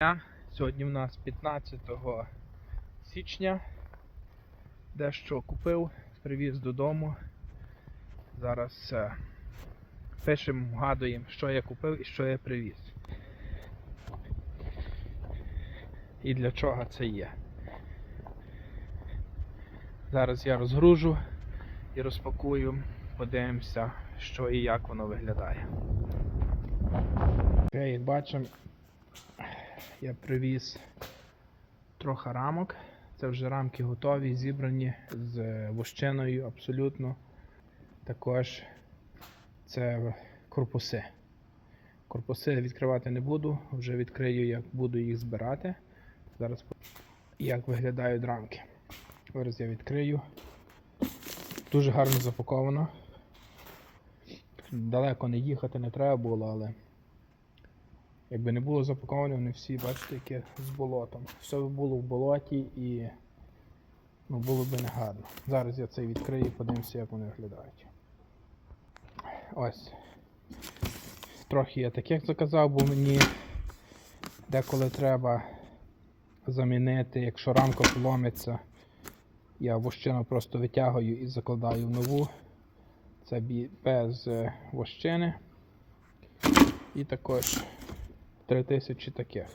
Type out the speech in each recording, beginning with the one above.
дня. Сьогодні в нас 15 січня. Дещо купив, привіз додому. Зараз е, пишемо, вгадуємо, що я купив і що я привіз. І для чого це є. Зараз я розгружу і розпакую, подивимося, що і як воно виглядає. Як бачимо, я привіз трохи рамок. Це вже рамки готові, зібрані з вощиною абсолютно. Також це корпуси. Корпуси відкривати не буду, вже відкрию, як буду їх збирати. Зараз як виглядають рамки. Зараз я відкрию. Дуже гарно запаковано. Далеко не їхати не треба було, але Якби не було запаковані, вони всі, бачите, які з болотом. Все би було в болоті і ну, було б не гарно. Зараз я це відкрию і подивимося, як вони виглядають. Ось. Трохи я таких заказав, бо мені деколи треба замінити, якщо рамка поломиться, я вощину просто витягую і закладаю в нову. Це без е, вощини. І також 3000 таких.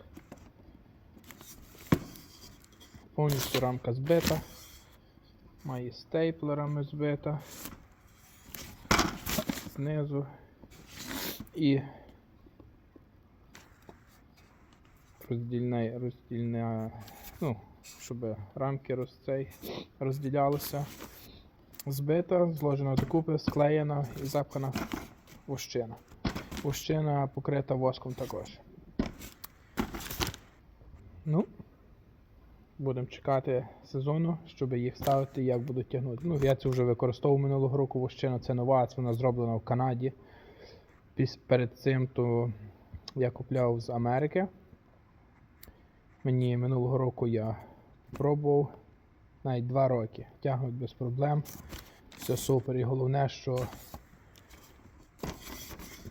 Повністю рамка збита. Має стейплерами збита. Знизу. І роздільна, роздільна, ну, щоб рамки розділялися. Збита, зложена докупи, склеєна і запхана вощина. Вощина покрита воском також. Ну, будемо чекати сезону, щоб їх ставити як будуть тягнути. Ну, я це вже використовував минулого року вощина, це нова, це вона зроблена в Канаді. Перед цим то я купляв з Америки. Мені минулого року я пробував навіть 2 роки. Тягнуть без проблем. Все супер. І головне, що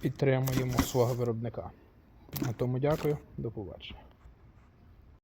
підтримуємо свого виробника. На тому дякую, до побачення.